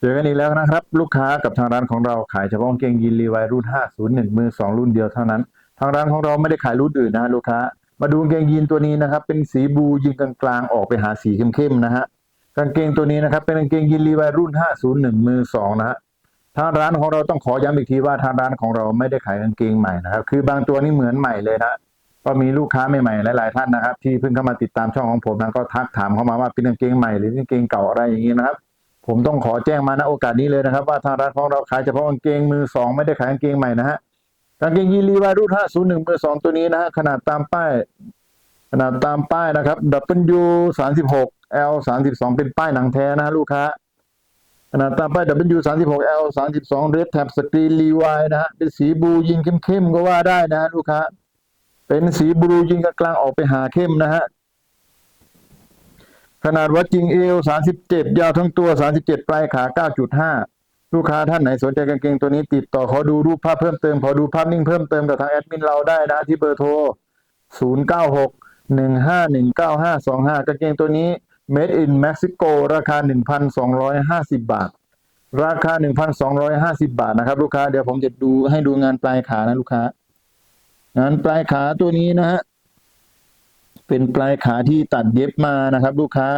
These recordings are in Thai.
เจอกันอีกแล้วนะครับ ลูกค้ากับทางร้านของเราขายเฉพาะกางเกงยีนรีวายรุ่น 501 มือ 2 รุ่นเดียวเท่านั้น ทางร้านของเราไม่ได้ขายรุ่นอื่นนะฮะลูกค้า มาดูกางเกงยีนตัวนี้นะครับ เป็นสีบูยิงกลางๆออกไปหาสีเข้มๆนะฮะกางเกงตัวนี้นะครับเป็นกางเกงยีนรีวายรุ่น 501 มือ 2 นะฮะทางร้านของเราต้องขอย้ำอีกทีว่าทางร้านของเราไม่ได้ขายกางเกงใหม่นะครับ คือบางตัวนี่เหมือนใหม่เลยนะก็มีลูกค้าใหม่ๆหลายๆท่านนะครับ ที่เพิ่งเข้ามาติดตามช่องของผมนะก็ทักถามเข้ามาว่าเป็นกางเกงใหม่หรือกางเกงเก่าอะไรอย่างนี้นะครับ ผมต้องขอแจ้งมาณโอกาสนี้เลยนะครับ ว่าทางร้านของเราขายเฉพาะกางเกงมือสองไม่ได้ขายกางเกงใหม่นะฮะกางเกงยีรีวายรุ่น501มือสองตัวนี้นะฮะขนาดตามป้าย ขนาดตามป้ายนะครับ W 36 L 32เป็นป้ายหนังแท้นะฮะลูกค้าขนาดตามป้าย W 36 L 32 Red Tab Screen Levi นะฮะเป็นสีบลูยิงเข้มๆก็ว่าได้นะฮะลูกค้าเป็นสีบลูยิงกลางๆออกไปหาเข้มนะฮะ ขนาดวัดจริงเอว37ยาวทั้งตัว37ปลายขา9.5ลูกค้าท่านไหนสนใจกางเกงตัวนี้ติดต่อขอดูรูปภาพเพิ่มเติมขอดูภาพนิ่งเพิ่มเติมกับทางแอดมินเราได้นะที่เบอร์โทร096 1519525กหนึ่งห้าหนึ่งเก้าห้าสองห้ากางเกงตัวนี้ made in Mexico ราคา1,250บบาท ราคา1,250บาทนะครับ ลูกค้าเดี๋ยวผมจะดูให้ดูงานปลายขานะลูกค้างานปลายขาตัวนี้นะฮะ เป็นปลายขาที่ตัดเย็บมานะครับ ลูกค้า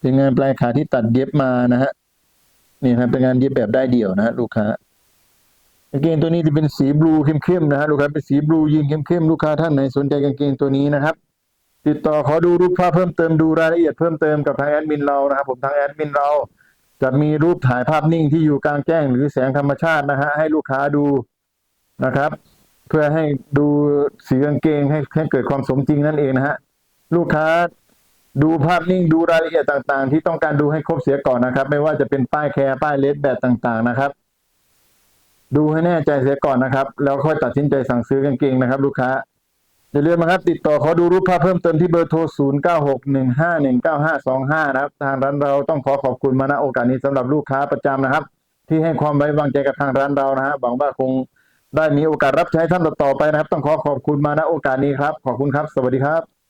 เป็นงานปลายขาที่ตัดเย็บมานะฮะนี่ครับเป็นงานเย็บแบบได้เดี่ยวนะฮะลูกค้ากางเกงตัวนี้จะเป็นสีบลูเข้มๆนะฮะลูกค้าเป็นสีบลูยิงเข้มๆลูกค้าท่านไหนสนใจกางเกงตัวนี้นะครับ ติดต่อขอดูรูปภาพเพิ่มเติมดูรายละเอียดเพิ่มเติมกับทางแอดมินเรานะครับผมทางแอดมินเรา จะมีรูปถ่ายภาพนิ่งที่อยู่กลางแจ้งหรือแสงธรรมชาตินะฮะให้ลูกค้าดูนะครับ พื่อให้ดูสีกางเกงให้ให้เกิดความสมจริงนั่นเองนะฮะลูกค้าดูภาพนิ่งดูรายละเอียดต่างๆ ที่ต้องการดูให้ครบเสียก่อนนะครับ ไม่ว่าจะเป็นป้ายแคร์ป้ายเลสแบบต่างๆนะครับ ดูให้แน่ใจเสียก่อนนะครับ แล้วค่อยตัดสินใจสั่งซื้อกางเกงนะครับ ลูกค้าอย่าลืมนะครับ ติดต่อขอดูรูปภาพเพิ่มเติมที่เบอร์โทร 0 9 6 1 5 1 9 5 2 5 นะครับทางร้านเราต้องขอขอบคุณมาณโอกาสนี้สำหรับลูกค้าประจำนะครับ ที่ให้ความไว้วางใจกับทางร้านเรานะฮะหวังว่าคง ได้มีโอกาสรับใช้ท่านต่อไปนะครับ ต้องขอขอบคุณมาณโอกาสนี้ครับ ขอบคุณครับ สวัสดีครับ